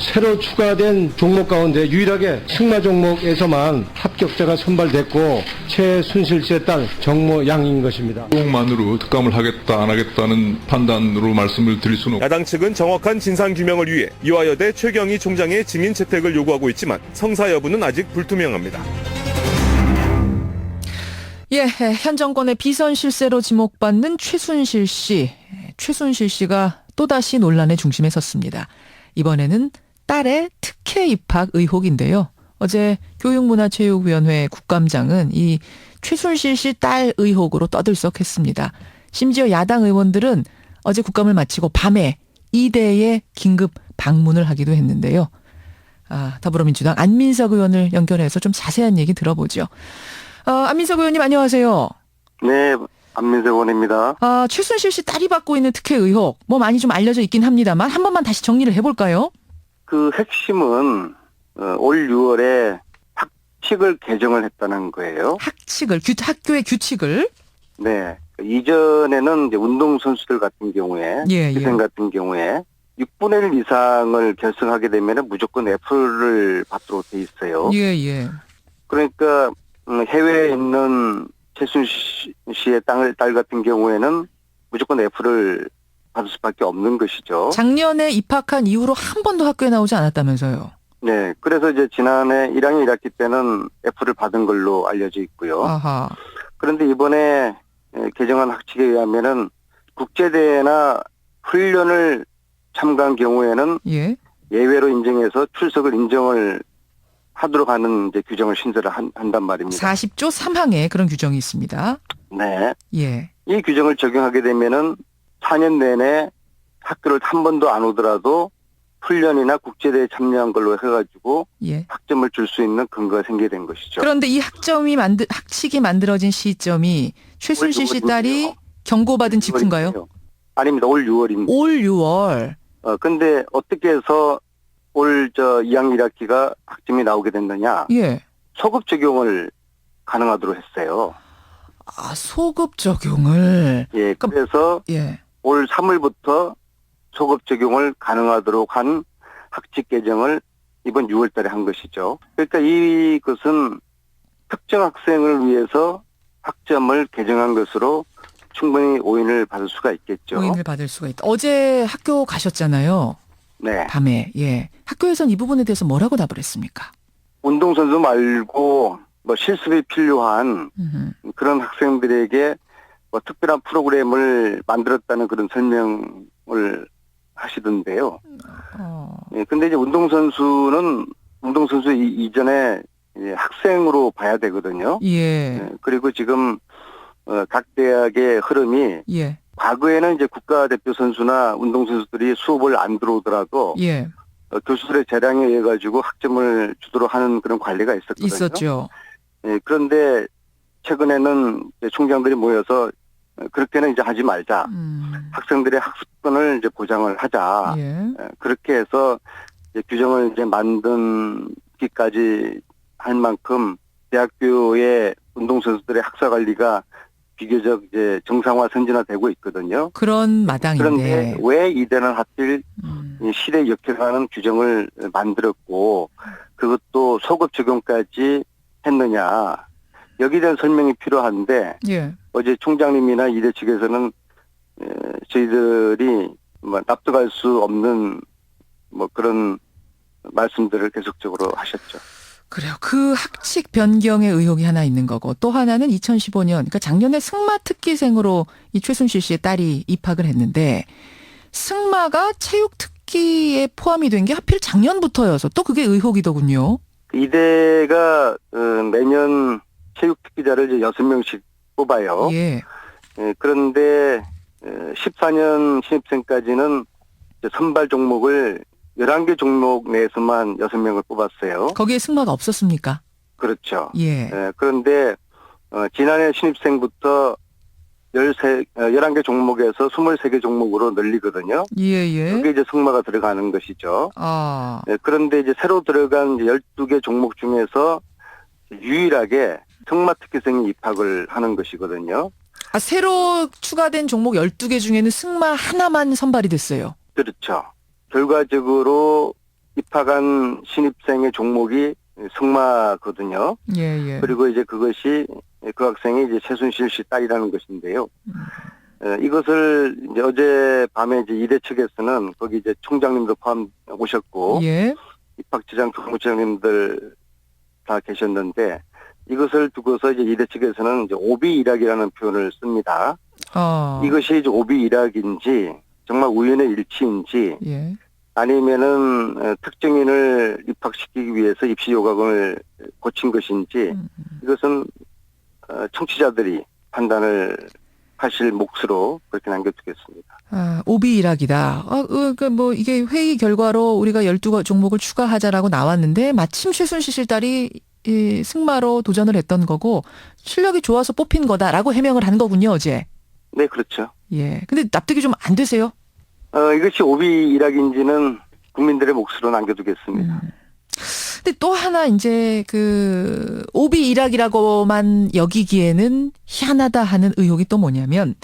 새로 추가된 종목 가운데 유일하게 승마 종목에서만 합격자가 선발됐고 최순실 씨의 딸 정모 양인 것입니다. 의혹만으로 특감을 하겠다 안 하겠다는 판단으로 말씀을 드릴 수는 없 야당 측은 정확한 진상 규명을 위해 이화여대 최경희 총장의 증인 채택을 요구하고 있지만 성사 여부는 아직 불투명합니다. 예, 현 정권의 비선 실세로 지목받는 최순실 씨. 최순실 씨가 또다시 논란의 중심에 섰습니다. 이번에는 딸의 특혜 입학 의혹인데요. 어제 교육문화체육위원회 국감장은 이 최순실 씨 딸 의혹으로 떠들썩했습니다. 심지어 야당 의원들은 어제 국감을 마치고 밤에 이대에 긴급 방문을 하기도 했는데요. 아, 더불어민주당 안민석 의원을 연결해서 좀 자세한 얘기 들어보죠. 어, 안민석 의원님 안녕하세요. 네, 안민석 의원입니다. 아, 최순실 씨 딸이 받고 있는 특혜 의혹 뭐 많이 좀 알려져 있긴 합니다만 한 번만 다시 정리를 해볼까요? 그 핵심은 어, 올 6월에 학칙을 개정을 했다는 거예요. 학칙을 규, 학교의 규칙을 네. 이전에는 이제 운동선수들 같은 경우에, 예, 예. 기생 같은 경우에 6분의 1 이상을 결승하게 되면 무조건 F를 받도록 돼 있어요. 예, 예. 그러니까 음, 해외에 있는 최순실 씨의 딸, 딸 같은 경우에는 무조건 F를 받을 수밖에 없는 것이죠. 작년에 입학한 이후로 한 번도 학교에 나오지 않았다면서요. 네, 그래서 이제 지난해 1학년 1학기 때는 F를 받은 걸로 알려져 있고요. 아하. 그런데 이번에 에, 개정한 학칙에 의하면은 국제대회나 훈련을 참가한 경우에는 예. 예외로 인정해서 출석을 인정을 하도록 하는 이제 규정을 신설을 한, 한단 말입니다. 40조 3항에 그런 규정이 있습니다. 네. 예. 이 규정을 적용하게 되면은 4년 내내 학교를 한 번도 안 오더라도 훈련이나 국제대회에 참여한 걸로 해가지고 예. 학점을 줄 수 있는 근거가 생기게 된 것이죠. 그런데 이 학점이 만들 학칙이 만들어진 시점이 최순실 씨 딸이 경고받은 직후인가요? 아닙니다. 올 6월입니다. 올 6월. 어, 근데 어떻게 해서 올 저 2학년 1학기가 학점이 나오게 됐느냐. 예. 소급 적용을 가능하도록 했어요. 아, 소급 적용을. 예, 그래서 예. 올 3월부터 소급 적용을 가능하도록 한 학칙 개정을 이번 6월 달에 한 것이죠. 그러니까 이것은 특정 학생을 위해서 학점을 개정한 것으로 충분히 오인을 받을 수가 있겠죠. 오인을 받을 수가 있다. 어제 학교 가셨잖아요. 네. 밤에. 예. 학교에선 이 부분에 대해서 뭐라고 답을 했습니까? 운동선수 말고 뭐 실습이 필요한 음흠. 그런 학생들에게 뭐 특별한 프로그램을 만들었다는 그런 설명을 하시던데요. 어. 예, 근데 이제 운동선수는 운동선수 이- 이전에 학생으로 봐야 되거든요. 예. 예, 그리고 지금 어, 각 대학의 흐름이 예. 과거에는 이제 국가대표 선수나 운동선수들이 수업을 안 들어오더라도 예. 어, 교수들의 재량에 의해 가지고 학점을 주도록 하는 그런 관리가 있었거든요. 있었죠. 예, 그런데 최근에는 총장들이 모여서 어, 그렇게는 이제 하지 말자. 음. 학생들의 학습권을 이제 보장을 하자. 예. 예, 그렇게 해서 이제 규정을 이제 만든기까지 할 만큼 대학교의 운동선수들의 학사 관리가 비교적 이제 정상화 선진화되고 있거든요. 그런 그런데 마당인데. 왜 이대는 하필 음. 이 시대 역행하는 규정을 만들었고 그것도 소급 적용까지 했느냐 여기에 대한 설명이 필요한데 예. 어제 총장님이나 이대 측에서는 에, 저희들이 뭐 납득할 수 없는 뭐 그런 말씀들을 계속적으로 하셨죠. 그래요. 그 학칙 변경의 의혹이 하나 있는 거고 또 하나는 2015년 그러니까 작년에 승마 특기생으로 이 최순실 씨의 딸이 입학을 했는데 승마가 체육 특기에 포함이 된 게 하필 작년부터여서 또 그게 의혹이더군요. 이대가 어, 매년 체육 특기자를 이제 여섯 명씩 뽑아요. 예. 예, 그런데 14년 신입생까지는 선발 종목을 11개 종목 내에서만 6명을 뽑았어요. 거기에 승마가 없었습니까? 그렇죠. 예. 예, 그런데 어, 지난해 신입생부터 13, 어, 11개 종목에서 23개 종목으로 늘리거든요. 예, 예. 그게 이제 승마가 들어가는 것이죠. 아. 예, 그런데 이제 새로 들어간 12개 종목 중에서 유일하게 승마 특기생이 입학을 하는 것이거든요. 아, 새로 추가된 종목 12개 중에는 승마 하나만 선발이 됐어요. 그렇죠. 결과적으로 입학한 신입생의 종목이 승마거든요. 예, 예. 그리고 이제 그것이 그 학생이 이제 최순실 씨 딸이라는 것인데요. 어, 이것을 이제 어제 밤에 이제 이대 측에서는 거기 이제 총장님도 포함 오셨고 예. 입학지장 교무처장님들 다 계셨는데 이것을 두고서 이제 이대 측에서는 이제 오비 일학이라는 표현을 씁니다. 어. 이것이 이제 오비 일학인지 정말 우연의 일치인지 예. 아니면은 어, 특정인을 입학시키기 위해서 입시 요강을 고친 것인지 음, 이것은 어, 청취자들이 판단을 하실 몫으로 그렇게 남겨두겠습니다. 아, 오비 일학이다. 아, 어, 그, 뭐, 이게 회의 결과로 우리가 12 종목을 추가하자라고 나왔는데, 마침 최순실 씨 딸이 이 승마로 도전을 했던 거고, 실력이 좋아서 뽑힌 거다라고 해명을 한 거군요, 어제. 네, 그렇죠. 예. 근데 납득이 좀 안 되세요? 어, 이것이 오비 일학인지는 국민들의 몫으로 남겨두겠습니다. 근데 또 하나 이제 그 오비 일학이라고만 여기기에는 희한하다 하는 의혹이 또 뭐냐면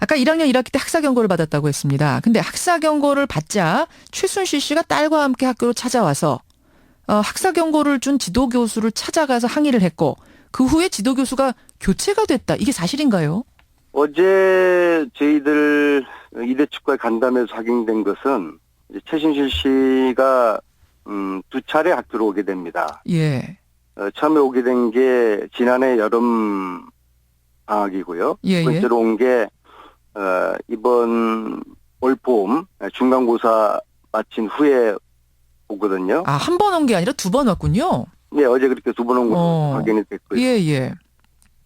아까 1학년 1학기 때 학사 경고를 받았다고 했습니다. 근데 학사 경고를 받자 최순실 씨가 딸과 함께 학교로 찾아와서 어, 학사 경고를 준 지도 교수를 찾아가서 항의를 했고 그 후에 지도 교수가 교체가 됐다. 이게 사실인가요? 어제 저희들 이대 측과의 간담회에서 확인된 것은 최신실 씨가 음, 두 차례 학교로 오게 됩니다. 예. 어, 처음에 오게 된 게 지난해 여름 방학이고요. 예, 두 예. 번째로 온게 어, 이번 올 봄 중간고사 마친 후에 오거든요. 아, 한 번 온 게 아니라 두 번 왔군요. 네, 어제 그렇게 두 번온 것으로 어. 확인이 됐고요. 예, 예.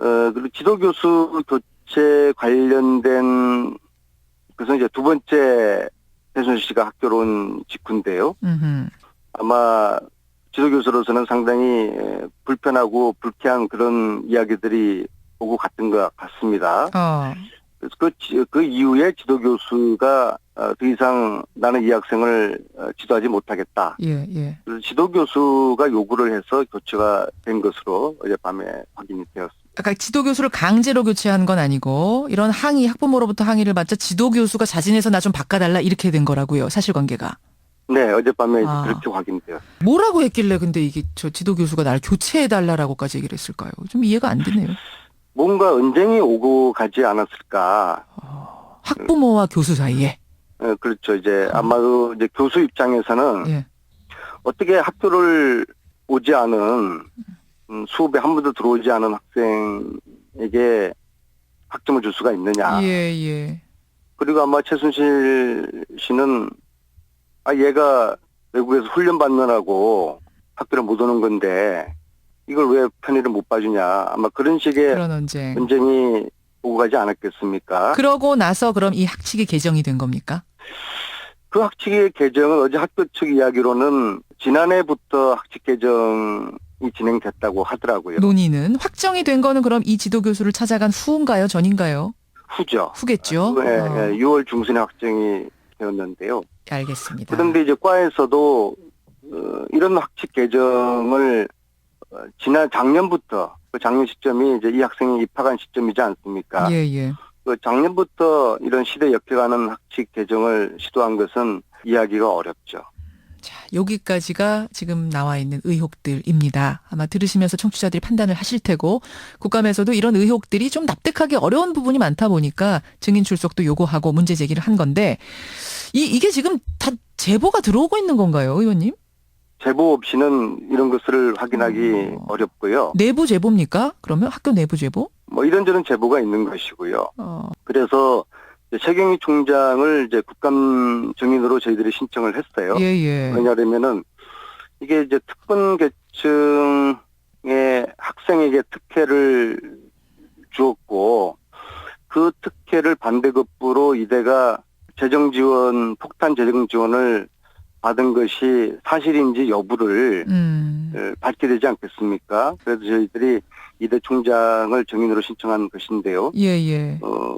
어, 그리고 지도교수 교체 관련된 그래서 이제 두 번째 최순실 씨가 학교로 온 직후인데요. 음흠. 아마 지도교수로서는 상당히 에, 불편하고 불쾌한 그런 이야기들이 오고 갔던 것 같습니다. 어. 그래서 그, 지- 그 이후에 지도교수가 어, 더 이상 나는 이 학생을 어, 지도하지 못하겠다. 예, 예. 그래서 지도 교수가 요구를 해서 교체가 된 것으로 어젯밤에 확인이 되었습니다. 아까 지도 교수를 강제로 교체한 건 아니고 이런 항의 학부모로부터 항의를 받자 지도 교수가 자진해서 나 좀 바꿔달라 이렇게 된 거라고요 사실관계가 네, 어젯밤에 아. 그렇게 확인되었습니다. 뭐라고 했길래 근데 이게 저 지도 교수가 나를 교체해 달라라고까지 얘기를 했을까요? 좀 이해가 안 되네요. 뭔가 언쟁이 오고 가지 않았을까. 학부모와 교수 사이에 어, 그렇죠. 이제 아마도 이제 교수 입장에서는 예. 어떻게 학교를 오지 않은 음, 수업에 한 번도 들어오지 않은 학생에게 학점을 줄 수가 있느냐. 예, 예. 그리고 아마 최순실 씨는 아 얘가 외국에서 훈련 받느라고 학교를 못 오는 건데 이걸 왜 편의를 못 봐주냐. 아마 그런 식의 그런 언쟁. 언쟁이 오고 가지 않았겠습니까? 그러고 나서 그럼 이 학칙이 개정이 된 겁니까? 그 학칙의 개정은 어제 학교 측 이야기로는 지난해부터 학칙 개정이 진행됐다고 하더라고요. 논의는 확정이 된 거는 그럼 이 지도 교수를 찾아간 후인가요, 전인가요? 후죠. 후겠죠. 예, 어, 예, 6월 중순에 확정이 되었는데요. 알겠습니다. 그런데 이제 과에서도 어, 이런 학칙 개정을 어, 지난 작년부터 그 작년 시점이 이제 이 학생이 입학한 시점이지 않습니까? 예, 예. 그 작년부터 이런 시대 역행하는 학칙 개정을 시도한 것은 이해하기가 어렵죠. 자, 여기까지가 지금 나와 있는 의혹들입니다. 아마 들으시면서 청취자들이 판단을 하실 테고, 국감에서도 이런 의혹들이 좀 납득하기 어려운 부분이 많다 보니까 증인 출석도 요구하고 문제 제기를 한 건데, 이, 이게 지금 다 제보가 들어오고 있는 건가요, 의원님? 제보 없이는 이런 것을 확인하기 어. 어렵고요. 내부 제보입니까? 그러면 학교 내부 제보? 뭐 이런저런 제보가 있는 것이고요. 어, 그래서 최경희 총장을 이제 국감 증인으로 저희들이 신청을 했어요. 예, 예. 왜냐하면은 이게 이제 특권 계층의 학생에게 특혜를 주었고 그 특혜를 반대급부로 이대가 재정 지원 폭탄 재정 지원을 받은 것이 사실인지 여부를 음, 에, 밝게 되지 않겠습니까? 그래서 저희들이 이대 총장을 증인으로 신청한 것인데요. 예, 예. 어,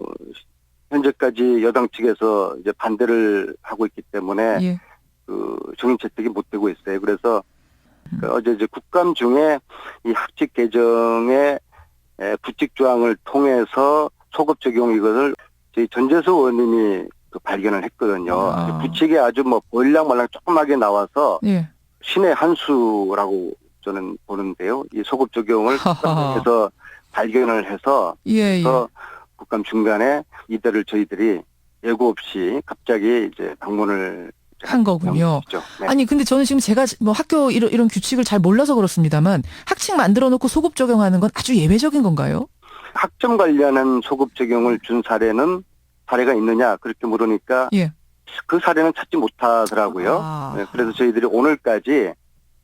현재까지 여당 측에서 이제 반대를 하고 있기 때문에 예. 그 증인 채택이 못 되고 있어요. 그래서 그 어제 이제 국감 중에 이 학칙 개정의 에, 부칙 조항을 통해서 소급 적용 이것을 저희 전재수 의원님이 그 발견을 했거든요. 아. 부칙이 아주 뭐 보일랑말랑 조그맣게 나와서 예. 신의 한 수라고 저는 보는데요. 이 소급 적용을. 해서 발견을 해서 예, 예. 그 국감 중간에 이들을 저희들이 예고 없이 갑자기 이제 방문을 한 거군요. 네. 아니 근데 저는 지금 제가 뭐 학교 이런, 이런 규칙을 잘 몰라서 그렇습니다만 학칙 만들어 놓고 소급 적용하는 건 아주 예외적인 건가요? 학점 관련한 소급 적용을 준 사례는 사례가 있느냐 그렇게 물으니까 예. 그 사례는 찾지 못하더라고요. 아. 네, 그래서 저희들이 오늘까지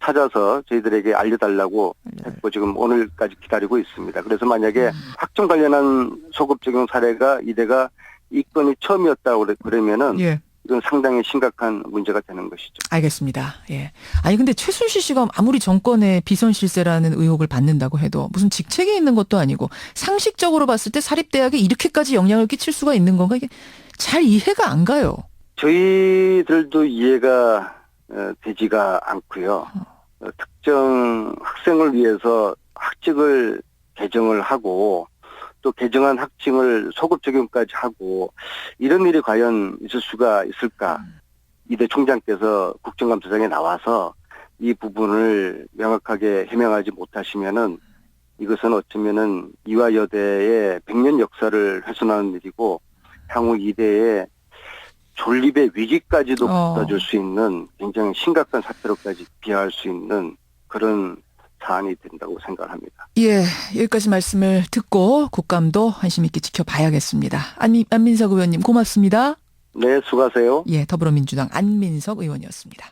찾아서 저희들에게 알려달라고 했고 지금 오늘까지 기다리고 있습니다. 그래서 만약에 음. 학점 관련한 소급 적용 사례가 이대가 이 건이 처음이었다고 그러면은 예. 이건 상당히 심각한 문제가 되는 것이죠. 알겠습니다. 예. 아니 근데 최순실 씨가 아무리 정권의 비선 실세라는 의혹을 받는다고 해도 무슨 직책이 있는 것도 아니고 상식적으로 봤을 때 사립대학에 이렇게까지 영향을 끼칠 수가 있는 건가 이게 잘 이해가 안 가요. 저희들도 이해가 어, 되지가 않고요. 어, 특정 학생을 위해서 학칙을 개정을 하고 또 개정한 학칙을 소급 적용까지 하고 이런 일이 과연 있을 수가 있을까? 이대 총장께서 국정감사장에 나와서 이 부분을 명확하게 해명하지 못하시면은 이것은 어쩌면은 이화 여대의 100년 역사를 훼손하는 일이고 향후 이대의 존립의 위기까지도 어. 갖다 줄수 있는 굉장히 심각한 사태로까지 비화할 수 있는 그런 사안이 된다고 생각합니다. 예, 여기까지 말씀을 듣고 국감도 관심 있게 지켜봐야겠습니다. 안민, 안민석 의원님 고맙습니다. 네, 수고하세요. 예, 더불어민주당 안민석 의원이었습니다.